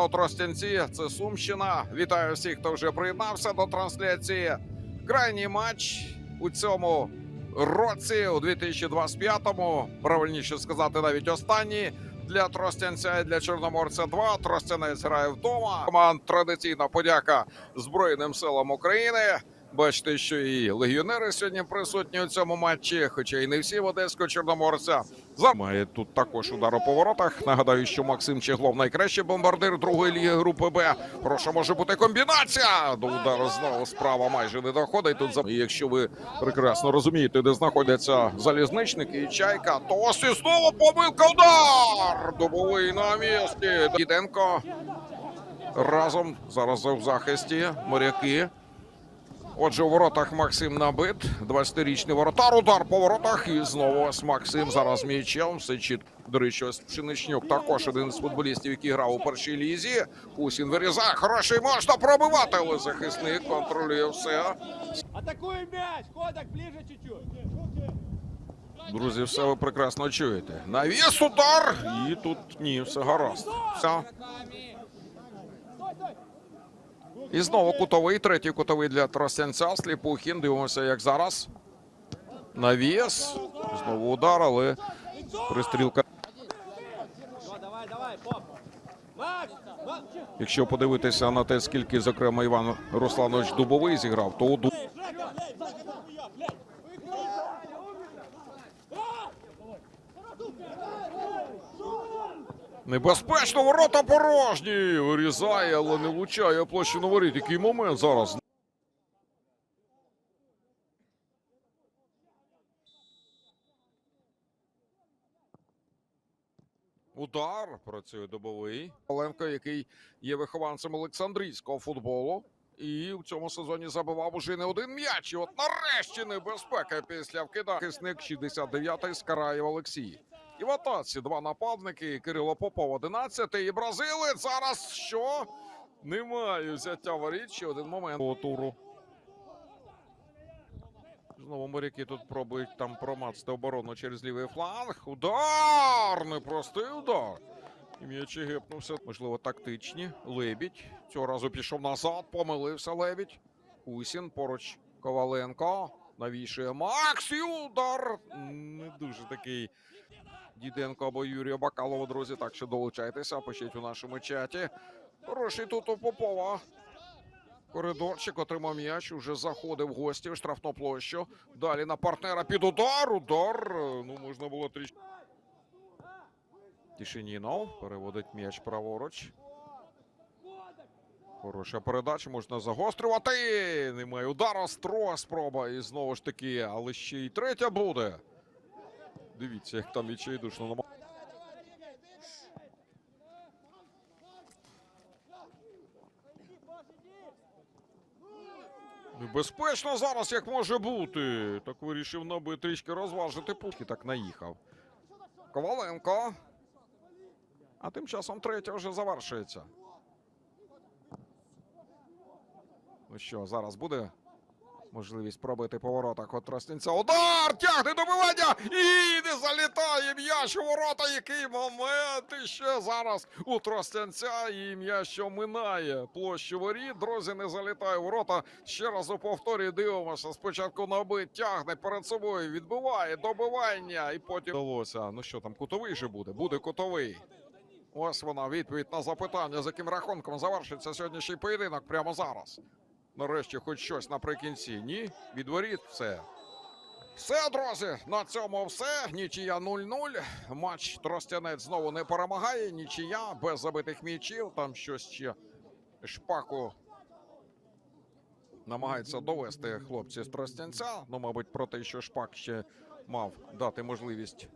у Тростянці. Це Сумщина. Вітаю всіх, хто вже приєднався до трансляції. Крайній матч у цьому році, у 2025-му, правильніше сказати, навіть останній. Для Тростянця і для Чорноморця 2. Тростянець грає вдома. Команд традиційна подяка Збройним силам України. Бачите, що і легіонери сьогодні присутні у цьому матчі, хоча і не всі в Одеського Чорноморця. За має тут також удар у поворотах. Нагадаю, що Максим Чеглов найкращий бомбардир другої ліги групи Б. Прошу, може бути комбінація. До удару знову справа майже не доходить. Тут і якщо ви прекрасно розумієте, де знаходяться залізничники і чайка, то ось і знову помилка удар. Добовий на місці. Діденко разом зараз в захисті моряки. Отже, у воротах Максим набит. 20-річний воротар. Удар по воротах. І знову ось Максим зараз м'ячем. Все чітко. До речі, ось Пшеничнюк також один з футболістів, який грав у першій лізі. Усін вирізає. Хороший можна пробивати, але захисник контролює все. Атакуем мяч! Ходок ближе чуть-чуть. Друзі, все ви прекрасно чуєте. Навіс удар. І тут ні, все гаразд. Все. І знову кутовий, третій кутовий для Тростянця. Сліпухін. Дивимося, як зараз. Навіс. Знову удар, але пристрілка. Якщо подивитися на те, скільки, зокрема, Іван Русланович Дубовий зіграв, то у Небезпечно, ворота порожні. Вирізає, але не влучає площину воріт. Який момент зараз? Удар працює добовий. Оленко, який є вихованцем Олександрійського футболу. І в цьому сезоні забивав уже не один м'яч. І от нарешті небезпека після вкида. Захисник 69-й Скараєв Олексій. І в атаці два нападники. Кирило Попов 11-й. І бразилець зараз що? Немає взяття воріт. Ще один момент туру. Знову моряки тут пробують там промацати оборону через лівий фланг. Удар! Непростий удар. І м'яч гепнувся. Можливо, тактичні. Лебідь. Цього разу пішов назад. Помилився Лебідь. Усін поруч Коваленко. Навішує Макс і удар. Не дуже такий Діденко або Юрія Бакалова, друзі. Так що долучайтеся, пишіть у нашому чаті. Хороший тут у Попова. Коридорчик отримав м'яч, уже заходив в гості в штрафну площу. Далі на партнера під удар. Удар. Ну, можна було трішки. Тішинінов переводить м'яч праворуч. Хороша передача, можна загострювати. Немає удара, стро спроба. І знову ж таки, але ще й третя буде. Дивіться, як там відчайдушно намагається. Небезпечно зараз, як може бути. Так вирішив наби трішки розважити пушки. Так наїхав. Коваленко. А тим часом третя вже завершується. Ну що, зараз буде можливість пробити по воротах от Тростянця. Удар! Тягне добивання! І не залітає м'яч у ворота. Який момент! І ще зараз у Тростянця і м'яч, минає площу воріт. Друзі, не залітає у ворота. Ще раз у повторі дивимося. Спочатку набит тягне перед собою, відбиває добивання. І потім вдалося. Ну що там, кутовий же буде? Буде кутовий. Ось вона відповідь на запитання, з яким рахунком завершиться сьогоднішній поєдинок прямо зараз. Нарешті, хоч щось наприкінці. Ні, від воріт все. Все, друзі, на цьому все. Нічия 0-0. Матч Тростянець знову не перемагає. Нічия без забитих м'ячів. Там щось ще шпаку намагаються довести хлопці з Тростянця. Ну, мабуть, про те, що шпак ще мав дати можливість